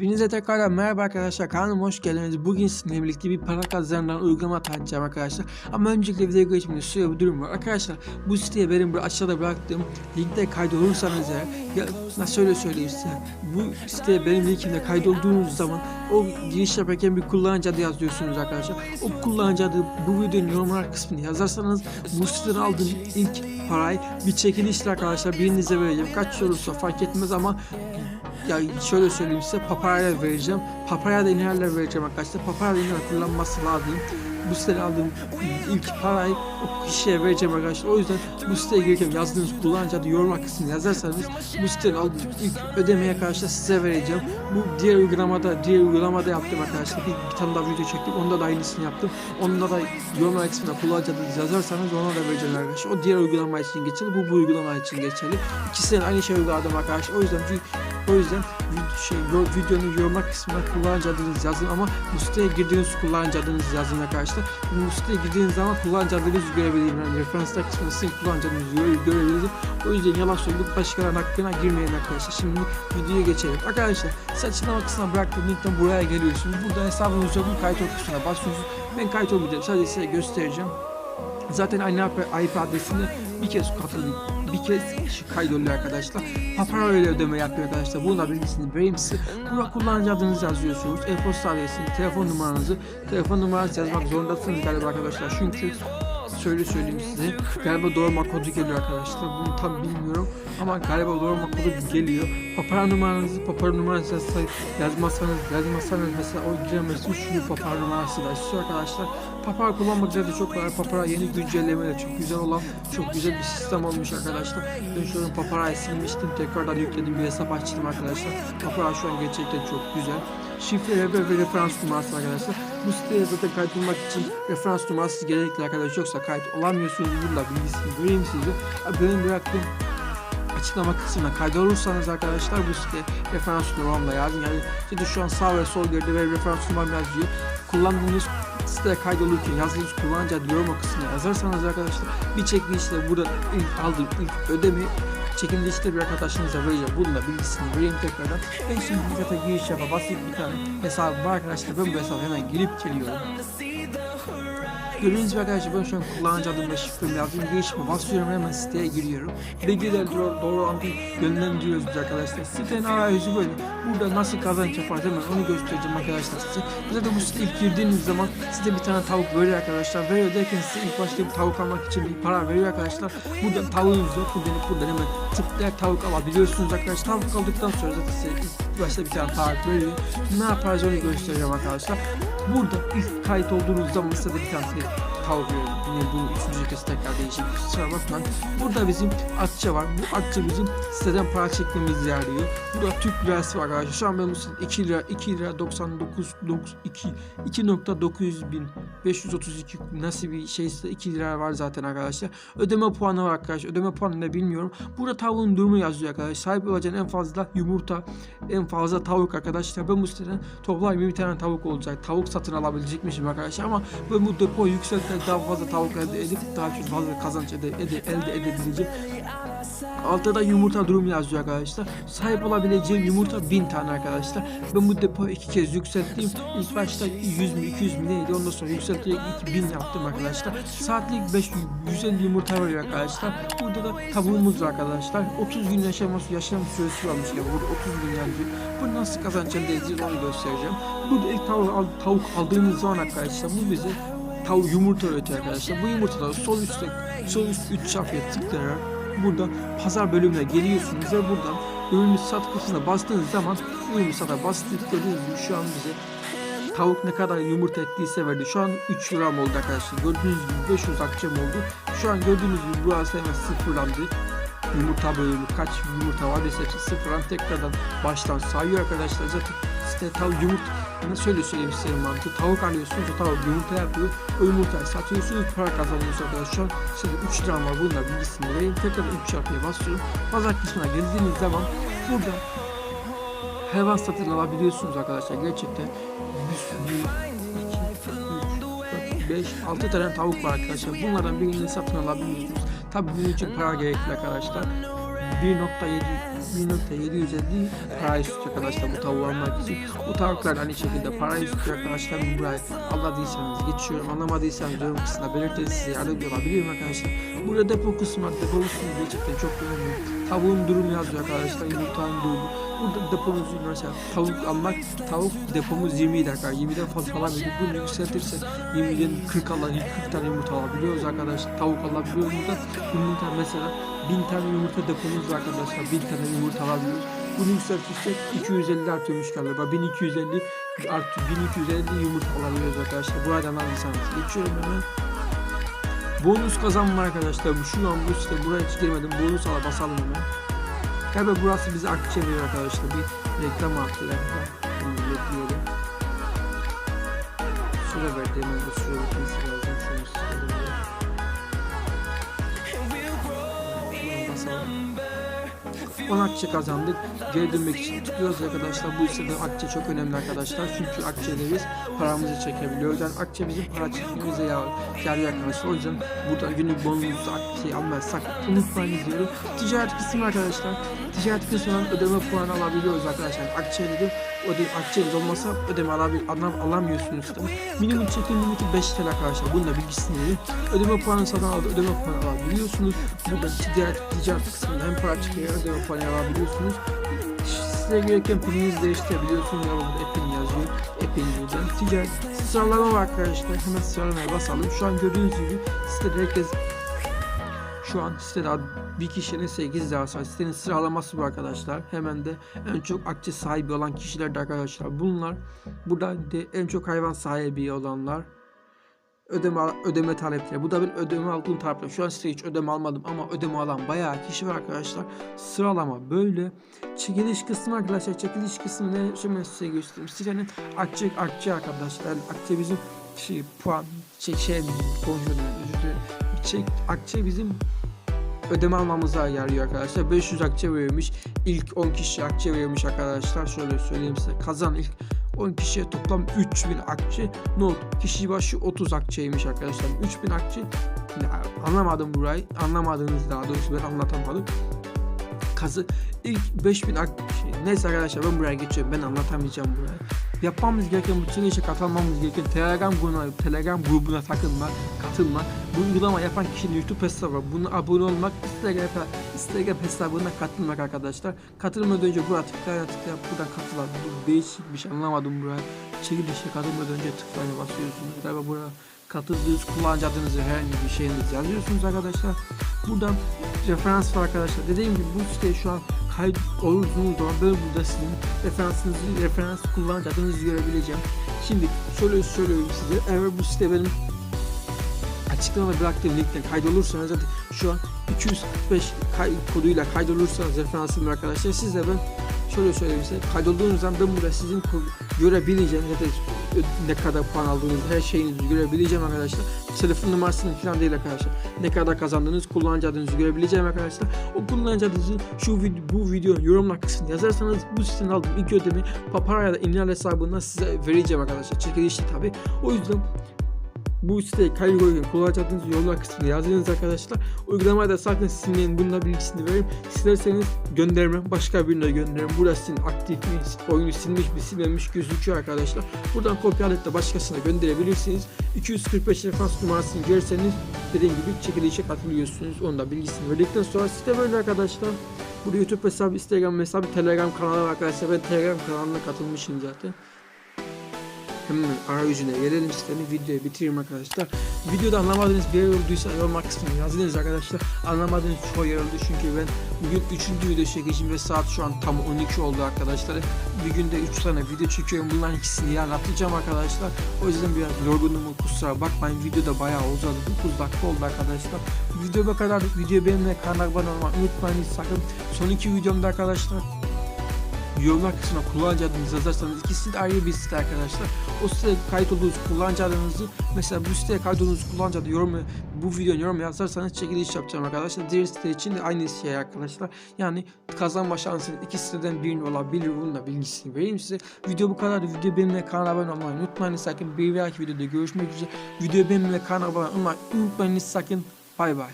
Hepinize tekrardan merhaba arkadaşlar kanalıma hoş geldiniz. Bugün sizinle birlikte bir para kazanan uygulama tanıtacağım arkadaşlar. Ama öncelikle videoya geçmeden şöyle bir durum var. Arkadaşlar bu siteye benim aşağıda bıraktığım linkte kaydolursanız eğer ya nasıl söyleyeyim size. Bu siteye benim linkimde kaydolduğunuz zaman o giriş yaparken bir kullanıcı adı yazıyorsunuz arkadaşlar. O kullanıcı adı bu videonun yorumlar kısmını yazarsanız bu siteden aldığım ilk parayı bir çekilişle arkadaşlar birinize vereceğim. Kaç olursa fark etmez ama ya şöyle söyleyeyim size papaya vereceğim. Papaya da inerler vereceğim arkadaşlar. Papaya da iner kullanması lazım. Bu siteden aldığım ilk parayı o kişiye vereceğim arkadaşlar. O yüzden bu siteye girerken yazdığınız kullanıcı adı yoruma kısmını yazarsanız bu aldığım ilk ödemeye arkadaşlar size vereceğim. Bu diğer uygulamada diğer uygulamada yaptım arkadaşlar. Bir, bir tane daha video çektim. Onda da aynısını yaptım. Onda da yorumlar kısmına kullanıcı adınızı yazarsanız ona da vereceğim arkadaşlar. O diğer uygulama için geçerli. Bu bu uygulama için geçerli. İkisinin aynı şey uyguladım arkadaşlar. O yüzden o yüzden şey videonun yorumlar kısmına kullanıcı adınızı yazın ama bu siteye girdiğiniz kullanıcı adınızı yazın arkadaşlar. Bu siteye girdiğiniz zaman kullanıcı adınızı görebilirim. Yani referanslar kısmında sizin kullanıcı adınızı göre- görebilirim. O yüzden yalan söyleyip başkalarının hakkına girmeyin arkadaşlar. Şimdi videoya geçelim. Arkadaşlar size açıklama kısmına bıraktığım linkten buraya geliyorsunuz. Burada hesabınız yok. Bu kayıt ol kısmına basıyorsunuz. Ben kayıt olmayacağım. Sadece size göstereceğim. Zaten aynı IP adresini bir kez katıldım. Bir kez kaydoluyor arkadaşlar. Papara öyle ödeme yapıyor arkadaşlar. Bunun bilgisini vereyim size. Burada kullanıcı adınızı yazıyorsunuz. E-posta adresini, telefon numaranızı, telefon numaranızı yazmak zorundasınız galiba arkadaşlar. Çünkü şöyle söyleyeyim size. Galiba doğurma kodu geliyor arkadaşlar. Bunu tam bilmiyorum. Ama galiba doğurma kodu geliyor. Papara numaranızı, papara yazsa- yazmazsanız, yazmazsanız mesela o giremezsiniz. Çünkü papara numarası da istiyor arkadaşlar. Papara kullanmak zaten çok kolay. Papara yeni güncellemeyle çok güzel olan, çok güzel bir sistem olmuş arkadaşlar. Ben şu an Papara'yı silmiştim. Tekrardan yükledim bir hesap açtım arkadaşlar. Papara şu an gerçekten çok güzel. Şifre ve referans numarası arkadaşlar. Bu siteye zaten kayıt olmak için referans numarası gerekli arkadaşlar. Yoksa kayıt olamıyorsunuz. Bunu da bilgisini vereyim size. Benim bıraktığım açıklama kısmına kaydolursanız arkadaşlar bu site referans numaramla yazın. Yani işte şu an sağ ve sol geride ve referans numaram yazıyor. Kullandığınız siteye kaydolurken yazdığınız kullanıcı adı yorum kısmına yazarsanız arkadaşlar bir çekilişle burada ilk aldığım ilk ödemi çekilişte bir arkadaşınıza vereceğim. Bunun da bilgisini vereyim tekrardan. Ben şimdi zaten giriş yapa basit bir tane hesabım var arkadaşlar. Ben bu hesaba hemen girip geliyorum. Gördüğünüz gibi arkadaşlar ben şu an kullanıcı adım ve şifremi yazdım. Girişime basıyorum hemen siteye giriyorum. Bilgiler doğru, doğru anda yönlendiriyoruz biz arkadaşlar. Sitenin arayüzü böyle. Burada nasıl kazanç yaparız hemen onu göstereceğim arkadaşlar size. Zaten bu site ilk girdiğiniz zaman size bir tane tavuk veriyor arkadaşlar. Veriyor derken size ilk başta bir tavuk almak için bir para veriyor arkadaşlar. Burada tavuğunuz yok. Buradan, buradan hemen tıklayarak tavuk alabiliyorsunuz arkadaşlar. Tavuk aldıktan sonra zaten size ilk başta bir tane tavuk veriyor. Ne yaparız onu göstereceğim arkadaşlar. Burada ilk kayıt olduğunuz zaman size de bir tane tavuk veriyor. Yine bu üçüncü kez tekrar değişik. Kusura bakmayın. Burada bizim akçe var. Bu akçe bizim siteden para çekmemizi yarıyor. Burada Türk lirası var arkadaşlar. Şu an benim sitede 2 lira 2 lira 99 2 2.900 bin 532 nasıl bir şeyse 2 lira var zaten arkadaşlar. Ödeme puanı var arkadaşlar. Ödeme puanı ne bilmiyorum. Burada tavuğun durumu yazıyor arkadaşlar. Sahip olacağın en fazla yumurta, en fazla tavuk arkadaşlar. Ben bu siteden toplam 20 tane tavuk olacak. Tavuk satın alabilecekmişim arkadaşlar ama ben bu depo yükselterek daha fazla tavuk elde edip daha çok fazla kazanç ede, ede, elde edebileceğim. Altta da yumurta durumu yazıyor arkadaşlar. Sahip olabileceğim yumurta 1000 tane arkadaşlar. Ben bu depoyu iki kez yükselttim. İlk başta 100 mi 200 mi neydi ondan sonra yükselterek 2000 yaptım arkadaşlar. Saatlik 5 150 yumurta veriyor arkadaşlar. Burada da tavuğumuz var arkadaşlar. 30 gün yaşaması yaşam süresi varmış ya. Burada 30 gün yazıyor. Bu nasıl kazanç elde edeceğiz onu göstereceğim. Burada ilk tavuk, tavuk aldığınız zaman arkadaşlar bu bize tavuk yumurta üretiyor arkadaşlar. Bu yumurtaları sol üstte sol üst 3 çarpıya tıklayarak burada pazar bölümüne geliyorsunuz ve buradan ürünü sat kısmına bastığınız zaman ürünü sata bastık gibi şu an bize tavuk ne kadar yumurta ettiyse verdi. Şu an 3 gram oldu arkadaşlar. Gördüğünüz gibi 500 akçem oldu. Şu an gördüğünüz gibi burası hemen sıfırlandı. Yumurta bölümü kaç yumurta var dese sıfırlan tekrardan baştan sayıyor arkadaşlar. Zaten site tavuk yumurta ne şöyle söyleyeyim size mantığı. Tavuk alıyorsunuz o tavuk yumurta yapıyor. O yumurtayı satıyorsunuz para kazanıyorsunuz arkadaşlar. Şu an şimdi 3 liram var bununla bilgisini vereyim. Tekrardan 3 çarpıya basıyorum. Pazar kısmına geldiğiniz zaman burada hayvan satın alabiliyorsunuz arkadaşlar gerçekten. Bir sürü 5, 6 tane tavuk var arkadaşlar. Bunlardan birini satın alabiliyorsunuz. Tabii bunun için para gerekli arkadaşlar. 1.7 1.750 para istiyor arkadaşlar bu tavuğu almak için. Bu tavuklar aynı şekilde para istiyor arkadaşlar. Burayı anladıysanız geçiyorum. Anlamadıysanız yorum kısmına belirtiniz size yardımcı olabilirim arkadaşlar. Burada depo kısmı var. Depo kısmı gerçekten çok önemli. Tavuğun durumu yazıyor arkadaşlar. Yumurtanın durumu. Burada depomuz mesela tavuk almak tavuk depomuz 20 dakika 20'den fazla alamıyoruz. Bunu yükseltirsek 20'den 40 alan 40 tane yumurta alabiliyoruz arkadaşlar. Tavuk alabiliyoruz burada. Yumurta mesela 1000 tane yumurta depomuz var arkadaşlar. 1000 tane yumurta alabiliyoruz. Bunu yükseltirsek 250 artıyormuş galiba. 1250 artı 1250 yumurta alabiliyoruz arkadaşlar. Bu arada anladıysanız geçiyorum hemen. Bonus kazanma arkadaşlar. Şu an bu site buraya hiç girmedim. Bonus ala basalım hemen. Galiba burası bize akçe veriyor arkadaşlar. Bir reklam attılar. Bunu bekliyorum. Süre verdi hemen bu süre bitmesi lazım. 10 akçe kazandık. Geri dönmek için tıklıyoruz arkadaşlar. Bu sitede akçe çok önemli arkadaşlar. Çünkü akçeyle biz paramızı çekebiliyoruz. Yani akçe bizim para çekmemize yar- yarıyor arkadaşlar. O yüzden burada günlük bonumuzu akçeyi almazsak unutmayın diyorum. Ticaret kısmı arkadaşlar. Ticaret kısmından ödeme puanı alabiliyoruz arkadaşlar. Akçeyle de ödeme, akçeyle olmasa ödeme alabil, alam, alamıyorsunuz. Tabii. Minimum çekim limiti 5 TL arkadaşlar. Bunun da bilgisini. Ödeme puanı satın aldı. Ödeme puanı alabiliyorsunuz. Burada ticaret, ticaret kısmında hem para çıkıyor ödeme puanı alabiliyorsunuz. Size gereken pilinizi değiştirebiliyorsunuz. Ya burada epin yazıyor. Epin buradan. Ticaret sıralama var arkadaşlar. Hemen sıralamaya basalım. Şu an gördüğünüz gibi sitede herkes şu an sitede bir kişinin 8 lirası var. Sitenin sıralaması bu arkadaşlar. Hemen de en çok akçe sahibi olan kişiler de arkadaşlar. Bunlar burada de en çok hayvan sahibi olanlar ödeme ödeme talepleri. Bu da ben ödeme aldığım talepler. Şu an size hiç ödeme almadım ama ödeme alan bayağı kişi var arkadaşlar. Sıralama böyle. Çekiliş kısmı arkadaşlar. Çekiliş kısmı ne? Şimdi size göstereyim. Sitenin akçe akçe arkadaşlar. Akçe bizim şey puan şey şey konuşuyordum. Çek, akçe bizim ödeme almamıza yarıyor arkadaşlar. 500 akçe veriyormuş. İlk 10 kişi akçe veriyormuş arkadaşlar. Şöyle söyleyeyim size. Kazan ilk 10 kişiye toplam 3000 akçe. Not kişi başı 30 akçeymiş arkadaşlar. 3000 akçe Ya, anlamadım burayı. Anlamadınız daha doğrusu ben anlatamadım. Kazı ilk 5000 akçe. Neyse arkadaşlar ben buraya geçiyorum. Ben anlatamayacağım burayı. Yapmamız gereken bu çekilişe katılmamız gereken Telegram grubuna, Telegram grubuna takılma, katılma. Bu uygulama yapan kişinin YouTube hesabı var. Buna abone olmak, Instagram, Instagram hesabına katılmak arkadaşlar. Katılmadan önce buraya tıklaya tıklaya buradan katılan. Bu değişik bir şey anlamadım buraya. Çekilişe katılmadan önce tıklayın basıyorsunuz. Galiba buraya katıldığınız kullanıcı adınızı herhangi bir şeyinizi yazıyorsunuz arkadaşlar. Buradan referans var arkadaşlar. Dediğim gibi bu siteye şu an kayıt olursunuz zaman ben burada sizin referansınızı, referans kullanıcı görebileceğim. Şimdi şöyle söylüyorum size. Eğer bu site benim açıklamada bıraktığım linkten kaydolursanız zaten şu an 245 kay koduyla kaydolursanız referansım arkadaşlar siz ben şöyle söyleyeyim size kaydolduğunuz zaman ben burada sizin ya da ne kadar puan aldığınız her şeyinizi görebileceğim arkadaşlar. Telefon numarasını falan değil arkadaşlar. Ne kadar kazandığınız kullanıcı adınızı görebileceğim arkadaşlar. O kullanıcı adınızı şu vid- bu videonun yorumlar kısmına yazarsanız bu siteden aldığım ilk ödemi Papara ya da İmlal hesabından size vereceğim arkadaşlar. Çekilişli tabi. O yüzden bu siteye koyarken kullanıcı adınızı yorumlar kısmına yazdınız arkadaşlar. Uygulamaya da sakın silmeyin. Bununla bilgisini verin. İsterseniz göndermem. Başka birine gönderirim. Burası sizin aktif mi? Oyunu silmiş mi silmemiş gözüküyor arkadaşlar. Buradan kopyalayıp da başkasına gönderebilirsiniz. 245 referans numarasını görürseniz dediğim gibi çekilişe katılıyorsunuz. Onun da bilgisini verdikten sonra site böyle arkadaşlar. Burada YouTube hesabı, Instagram hesabı, Telegram kanalı arkadaşlar. Ben Telegram kanalına katılmışım zaten. Hemen arayüzüne gelelim sitenin videoyu bitireyim arkadaşlar. Videoda anlamadığınız bir yer olduysa yorumlar kısmına yazınız arkadaşlar. Anlamadığınız çoğu yer oldu çünkü ben bugün 3. video çekeceğim ve saat şu an tam 12 oldu arkadaşlar. Bir günde 3 tane video çekiyorum. Bunların ikisini anlatacağım arkadaşlar. O yüzden biraz yorgunum kusura bakmayın. Videoda bayağı uzadı. 9 dakika oldu arkadaşlar. Video bu kadar. Video benimle kanal abone olmayı unutmayın sakın. Son iki videomda arkadaşlar yorumlar kısmına kullanıcı adınızı yazarsanız ikisi de ayrı bir site arkadaşlar. O siteye kayıt olduğunuz kullanıcı adınızı mesela bu siteye kayıt olduğunuz kullanıcı adı yorum bu videonun yorum yazarsanız çekiliş yapacağım arkadaşlar. Diğer site için de aynı şey arkadaşlar. Yani kazanma şansınız iki siteden birini olabilir. Bunun da bilgisini vereyim size. Video bu kadar. Video benimle kanala abone olmayı unutmayın sakın. Bir dahaki videoda görüşmek üzere. Video benimle kanala abone olmayı unutmayın sakın. Bay bay.